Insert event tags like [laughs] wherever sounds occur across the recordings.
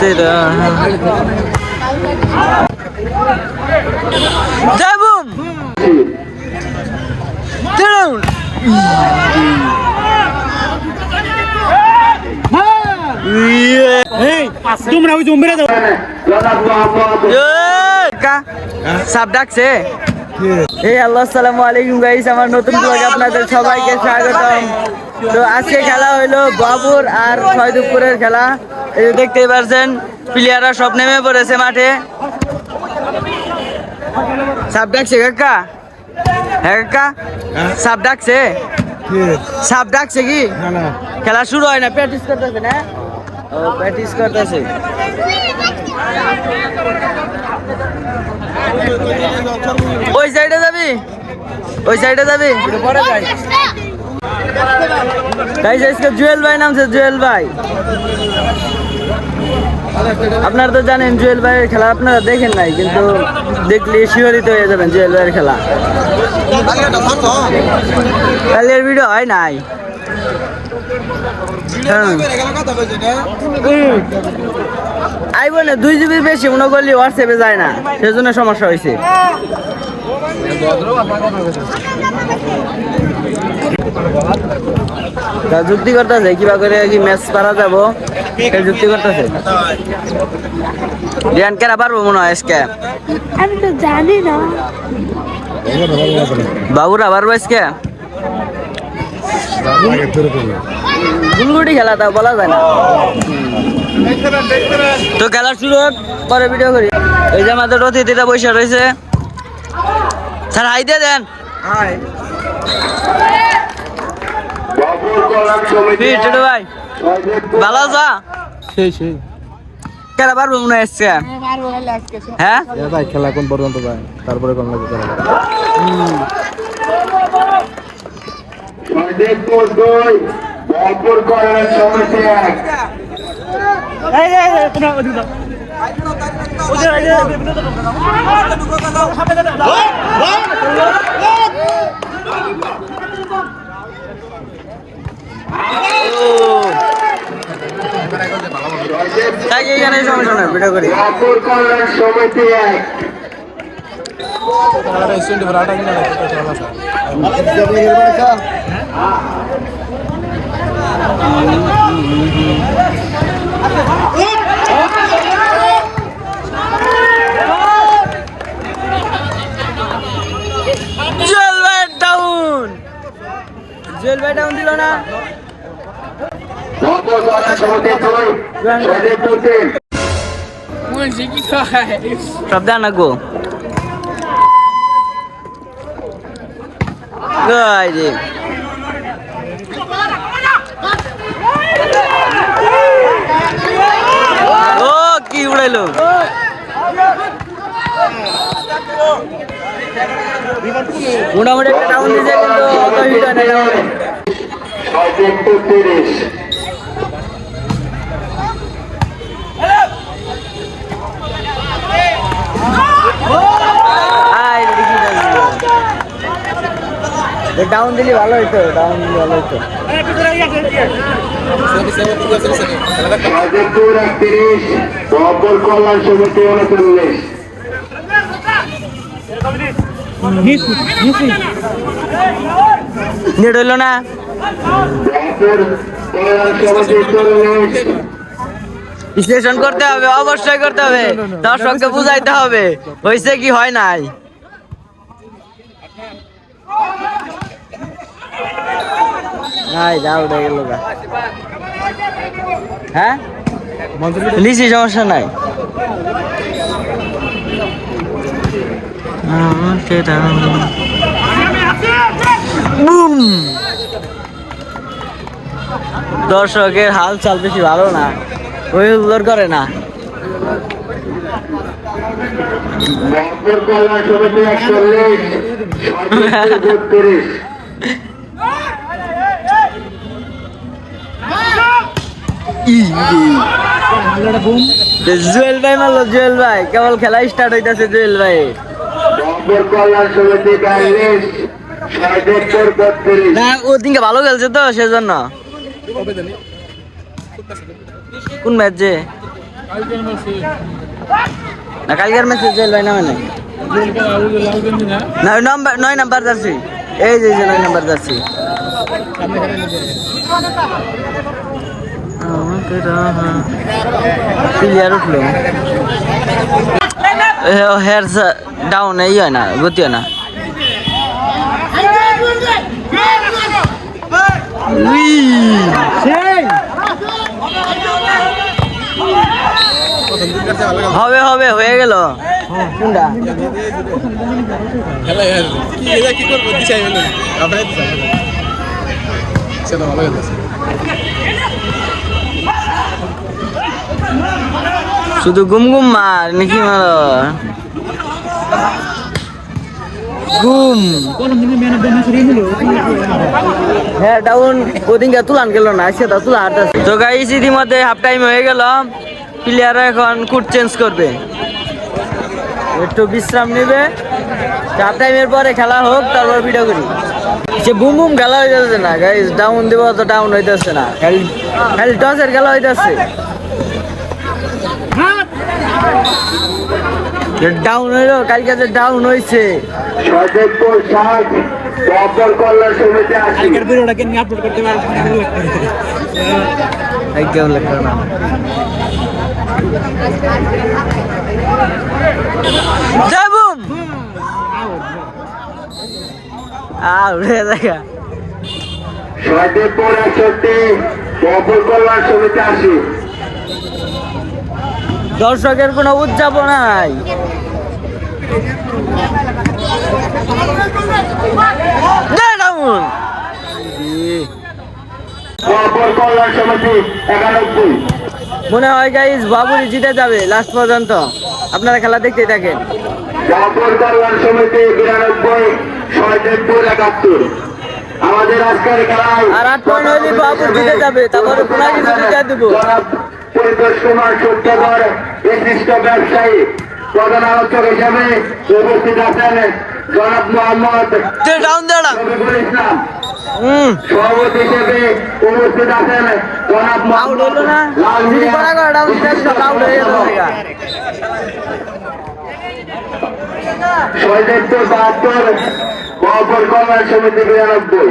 তেরা জয় তেরুন তোমরা ওই জম্বিরা দাও সাপ ডাকছে এই আল্লাহ আসসালামু আলাইকুম গাইস আমার নতুন ব্লগে আপনাদের সবাইকে স্বাগতম তো আজকে খেলা হইল বাবুর আর শহীদপুরের খেলা। এই দেখতেই পারছেন প্লেয়াররা সব নেমে পড়েছে মাঠে। সাপ ডাকছে কাকা? হ্যাঁ কাকা? সাপ ডাকছে? সাপ ডাকছে কি? খেলা শুরু হয় না প্র্যাকটিস করতেছে না? ও প্র্যাকটিস করতেছে। ওই সাইডে যাবি? ওই সাইডে যাবি? পরে যাই গাইস আজকে জুয়েল ভাই নামছে, জুয়েল ভাই। আপনারা তো জানেন জুয়েল ভাইয়ের খেলা আপনারা দেখেন নাই, কিন্তু দেখলে শিহরিত হয়ে যাবেন জুয়েল ভাইয়ের খেলা। কালের ভিডিও হয় নাই। হ্যাঁ। আইব দুই জিবির বেশি, মনে করলে হোয়াটসঅ্যাপে যায় না, সেজন্য সমস্যা হয়েছে যুক্তি করতেছে কিবা করে কি ম্যাচ পারা যাব? সে যুক্তি করতেছে? রিয়ান কেরা পারব মনে হয় আজকে? আমি তো জানি না। বাবুরা পারব আজকে? গুলগুটি খেলা তা বলা যায় না। তো খেলা শুরু হোক পরে ভিডিও করি। এই যে আমাদের অতিথিরা বসে রয়েছে। স্যার হাই দিয়ে দেন। ফির ছোট ভাই ভালো যা সেই সেই খেলা পারব মনে হয় হ্যাঁ ভাই খেলা কোন পর্যন্ত যায় তারপরে কোন লাগে খেলা সৈনিকপুর দুই বহরপুর করার সমিতি এক তাই এখানে সমস্যা না ভিডিও করি। বহরপুর করার সমিতি এক জুয়েল ভাই ডাউন জুয়েল ভাই ডাউন দিল না। বহরপুর করার সমিতি দুই সৈনিকপুর সব দেন গো। রে ও কি উড়াইলো? মোটামুটি একটা ডাউন দিছে কিন্তু অত হিট হয় না ডাউনে দিলে ভালো হইতো ডাউন দিলে ভালো হইতো। বহরপুর কল্যাণ সমিতি উনচল্লিশ নেট না। বিশ্লেষণ করতে হবে, অবশ্যই করতে হবে। দর্শককে বুঝাইতে হবে হয়েছে কি হয় নাই। হ্যাঁ? নিচি সমস্যা নাই। বুম। দর্শকের হাল চাল বেশি ভালো না ওই উল্লোর করে না। জুয়েল ভাই মারলো জুয়েল ভাই। কেবল খেলা স্টার্ট হইতাছে জুয়েল ভাই। কল্যাণ সমিতি বিয়াল্লিশ বত্রিশ। না ও দিনকে ভালো খেলছে তো সেজন্য। কোন ম্যাচ? যে না কালকের ম্যাচে জেল ভাই না মানে। না নাম্বার নয় নাম্বার যাচ্ছি এই যে যে নয় নাম্বার যাচ্ছি প্লেয়ার উঠল। হেয়ার ডাউন এই হয় না গতি না। হবে হবে হয়ে গেল। কি করব আপনার শুধু গুম গুম মার, নাকি মার? হ্যাঁ ডাউন না হাঁটতেছে। তো হাফ টাইম হয়ে গেল। প্লেয়ার এখন চেঞ্জ করবে। একটু বিশ্রাম নেবে। হাফ টাইমের পরে খেলা হোক, তারপর ভিডিও করি। সে বুম বুম খেলা যাচ্ছে না গাইস ডাউন দেবো তো ডাউন হইতেছে না। খালি টসের খেলা হইতেছে। ডাউন হইল কালকে যে ডাউন হয়েছে সৈয়দপুর সাত দপ্তর কল্যাণ সমিতি আপলোড করতে পারব না? আউড়ে দেখা কল্যাণ আশি দর্শকের কোনো উদযাপন নাই। মনে। হয় গাইজ বাবুরি জিতে যাবে লাস্ট পর্যন্ত। আপনারা খেলা দেখতেই থাকেন। আমাদের আজকের খেলায় আর আট পয়েন্ট হইলে বাবুর জিতে যাবে তারপরে পুনঃ কিছু জিতে দেবো। পরিতোষ কুমার সত্যধর বিশিষ্ট ব্যবসায়ী প্রধান আলোচক হিসেবে উপস্থিত আছেন জনাব মোহাম্মদ ইসলাম। সভাপতি হিসেবে উপস্থিত আছেন জনাব হয়ে গেল সৈয়দপুর বাহাত্তর মহাপুর কল্যাণ সমিতি বিরানব্বই।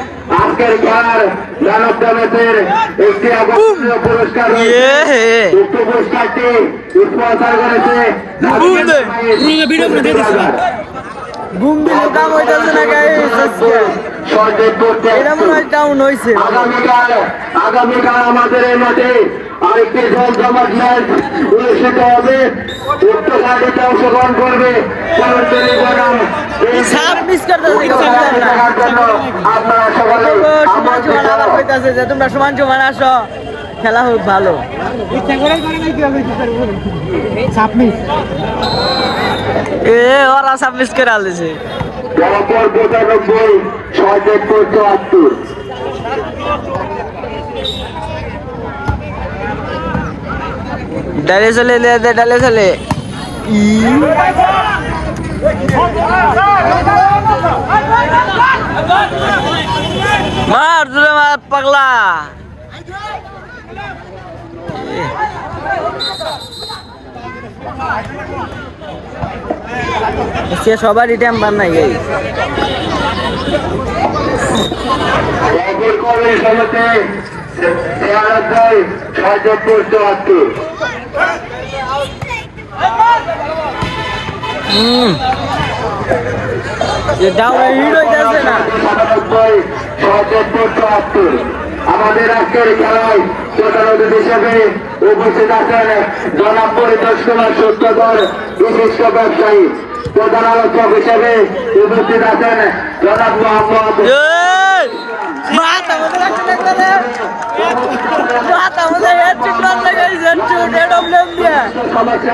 আজকের খেলার দানব জগতের একটি আকর্ষণীয় পুরস্কার রয়েছে। উক্ত পুরস্কারটি স্পন্সার করেছে বুম দিলে কাম হইতেছে না গাইস আগামীকাল আগামীকাল আমাদের এই মাঠে আরেকটি জল জমাট ম্যাচ অনুষ্ঠিত হবে। অংশগ্রহণ করবে তোমরা সমান সমান আসো। খেলা হোক ভালো। এ ওরা সাব মিস করে আলেছে জনপর পঁচানব্বই সৈয়দপুর চুয়াত্তর ডালে চলে ডালে চলে। মার দূরে মার পাগলা। সে সবারই বান নাই চুয়াত্তর আমাদের আজকের খেলায় হিসেবে উপস্থিত আছেন জনাব পরিতোষ কুমার সত্যধর বিশিষ্ট ব্যবসায়ী। প্রধান আলোচক হিসেবে উপস্থিত আছেন জনাব মোহাম্মদ সমস্যা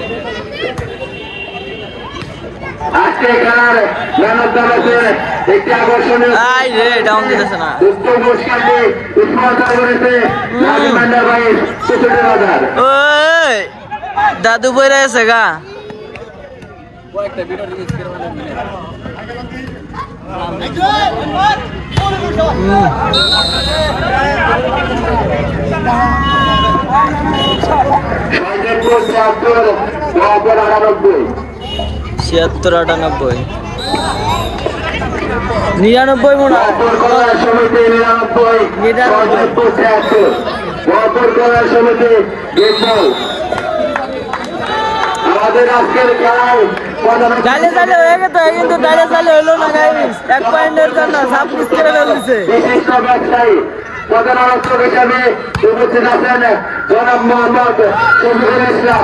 আজকে খেলার ম্যান অফ একটি আকর্ষণীয় ডাউন দিতেছে না। উক্ত পুরস্কারটি স্পন্সর করেছে রাজমান্ডার ভাই কুচুটি বাজার। দাদু বইরা আছে গা। ছিয়াত্তর আটানব্বই। ছিয়াত্তর আটানব্বই। নিরানব্বই মনে ডালে হয়ে গেছে কিন্তু ডালে হইল না গাইস। এক পয়েন্টের জন্য মিস করে ফেলছে প্রধান আলোচক হিসাবে উপস্থিত আছেন জনাব মোহাম্মদ শফিকুল ইসলাম।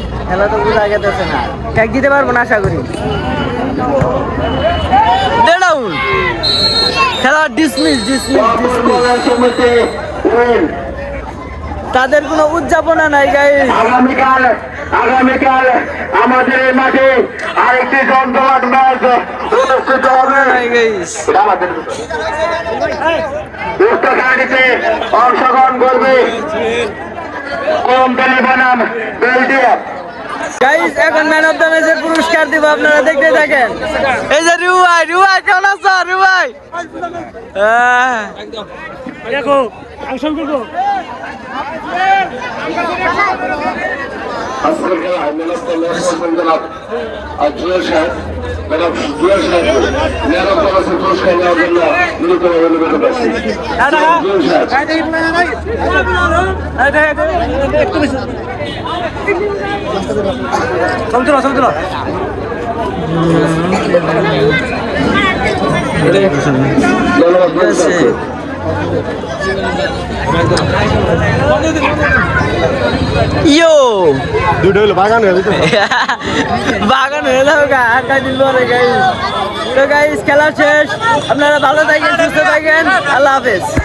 খেলা তো বুঝা গেতেছে না। ঠেক দিতে পারব না আশা করি। ডাউন খেলা ডিসমিস ডিসমিস ডিসমিস তাদের কোনো উদযাপনা নাই গাই আগামীকাল আগামীকাল আমাদের এই মাঠে আরেকটি জমজমাট ম্যাচ অনুষ্ঠিত হবে। উক্ত খেলাটিতে অংশগ্রহণ করবে। কমতলি বনাম বেলজিয়াম। গাইস এখন ম্যান অফ দ্য ম্যাচের পুরস্কার দিব আপনারা দেখতে থাকেন। এই যে রুয়াই রুয়াই কেমন আছো? রুয়াই আহ, দেখো অংশগ্রহণ করব। আজকের সাহেব পুরস্কার নেওয়ার জন্য আছে। ইয়ো দুটো হলো বাগান হয়ে যেত [laughs] বাগান হয়ে গা পরে গাইস। তো গাইস খেলা শেষ। আপনারা ভালো থাকেন সুস্থ থাকেন। আল্লাহ হাফেজ।